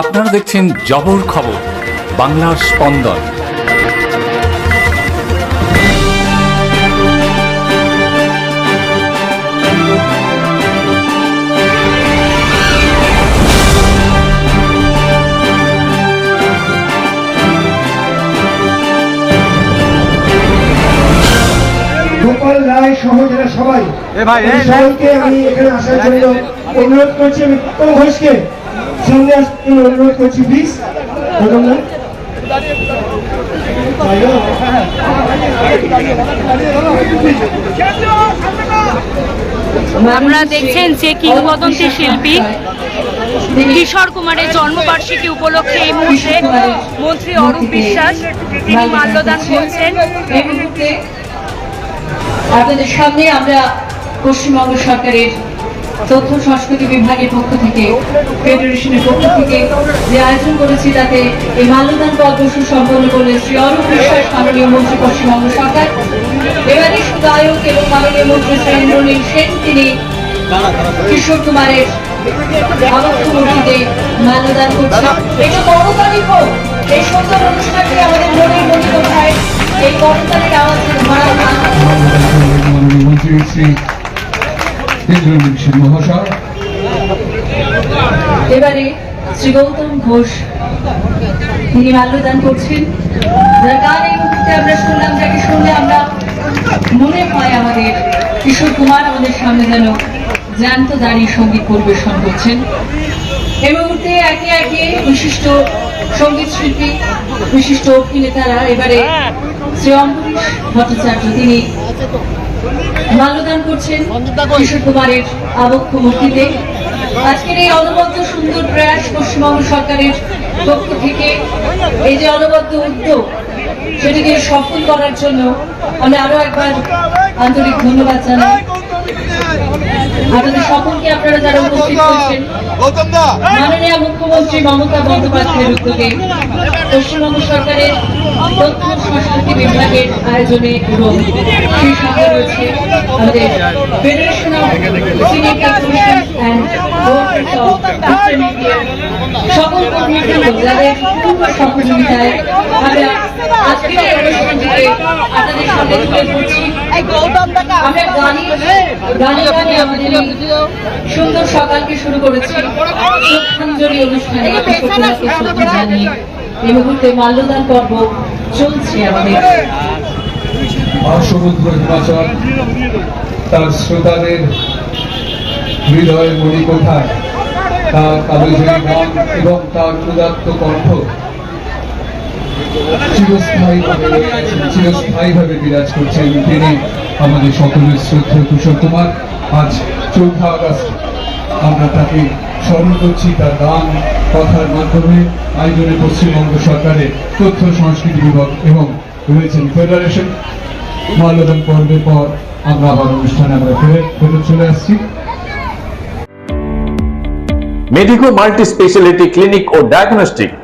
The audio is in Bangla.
আপনারা দেখছেন জবর খবর বাংলার স্পন্দন। গোপাল রায় সহ যারা সবাই এ ভাই, আমি সবাইকে আমি এখানে আসার জন্য অনুরোধ করছি আমি ঘোষকে সামনে আসতে অনুরোধ করছি প্লিজ আপনারা দেখছেন যে কিংবদন্তি শিল্পী কিশোর কুমারের জন্মবার্ষিকী উপলক্ষে এই মুহূর্তে মন্ত্রী অরূপ বিশ্বাস তিনি মাল্যদান করছেন। আপনাদের সামনে আমরা পশ্চিমবঙ্গ সরকারের তথ্য সংস্কৃতি বিভাগের পক্ষ থেকে ফেডারেশনের পক্ষ থেকে যে আয়োজন করেছি তাতে এই মাল্যদান পর্ব সুসম্পন্ন করলেন শ্রী অরূপ বিশ্বাস, মাননীয় মন্ত্রী পশ্চিমবঙ্গ সরকার। এবারে সুদায়ক এবং মাননীয় মন্ত্রী শ্রী ইন্দ্রনীল সেন, তিনি কিশোর কুমারের আবক্ষ মূর্তিতে মাল্যদান করছেন। এটা করতালি হোক, এই সুন্দর অনুষ্ঠানটি আমাদের মনের মনে কোথায়? এই করতালির আওয়াজে ধরা মন্ত্রী শ্রী এবারে শ্রী গৌতম ঘোষ, তিনি মাল্যদান করছেন। যার গান এই মুহূর্তে আমরা শুনলাম, যাকে শুনলে আমরা মনে হয় আমাদের কিশোর কুমার আমাদের সামনে যেন জ্যান্ত দাঁড়িয়ে সংগীত পরিবেশন করছেন। এই মুহূর্তে একে একে বিশিষ্ট সংগীত শিল্পী, বিশিষ্ট অভিনেতারা এবারে শ্রী অম্বরীশ ভট্টাচার্য, তিনি মাল্যদান করছেন কিশোর কুমারের আবক্ষ মূর্তিতে। আজকের এই অনবদ্য সুন্দর প্রয়াস পশ্চিমবঙ্গ সরকারের পক্ষ থেকে এই যে অনবদ্য উদ্যোগ সেটিকে সফল করার জন্য আমি আরও একবার আন্তরিক ধন্যবাদ জানাই। আপনাদের সকলকে আপনারা যারা উপস্থিত হয়েছেন মাননীয় মুখ্যমন্ত্রী মমতা বন্দ্যোপাধ্যায়ের উদ্যোগে পশ্চিমবঙ্গ সরকারের তথ্য সংস্কৃতি বিভাগের আয়োজনে এবং সেই সঙ্গে রয়েছে আমাদের ফেডারেশন অফ সকল কর্মীবৃন্দ সহযোগিতায় আমরা আজকের অনুষ্ঠানটিকে আপনাদের সামনে তুলে ধরছি সুন্দর সকালকে শুরু করেছি। শ্রদ্ধাঞ্জলি অনুষ্ঠানে সকলকে শ্রদ্ধা জানিয়ে এই মুহূর্তে মাল্যদান পর্ব চলছে আমাদের। আর সমুদ্র হিমাচল তার শ্রোতাদের হৃদয়ের মণিকোঠায় তার কালোজয়ী গান এবং তার উদাত্ত কণ্ঠ চিরস্থায়ীভাবে চিরস্থায়ীভাবে বিরাজ করছেন তিনি। আমাদের সকলের শ্রদ্ধেয় কিশোর কুমার আজ চৌঠা আগস্ট। আমরা তাকে স্মরণ করছি তার গান, কথার মাধ্যমে। আয়োজনে পশ্চিমবঙ্গ সরকারের তথ্য, সংস্কৃতি বিভাগ এবং রয়েছেন ফেডারেশন। মাল্যদান পর্বের পর আমরা আবার অনুষ্ঠানে আমরা ফেরত ফেরত চলে আসছি। মেডিকো মাল্টি স্পেশালিটি ক্লিনিক ও ডায়াগনস্টিক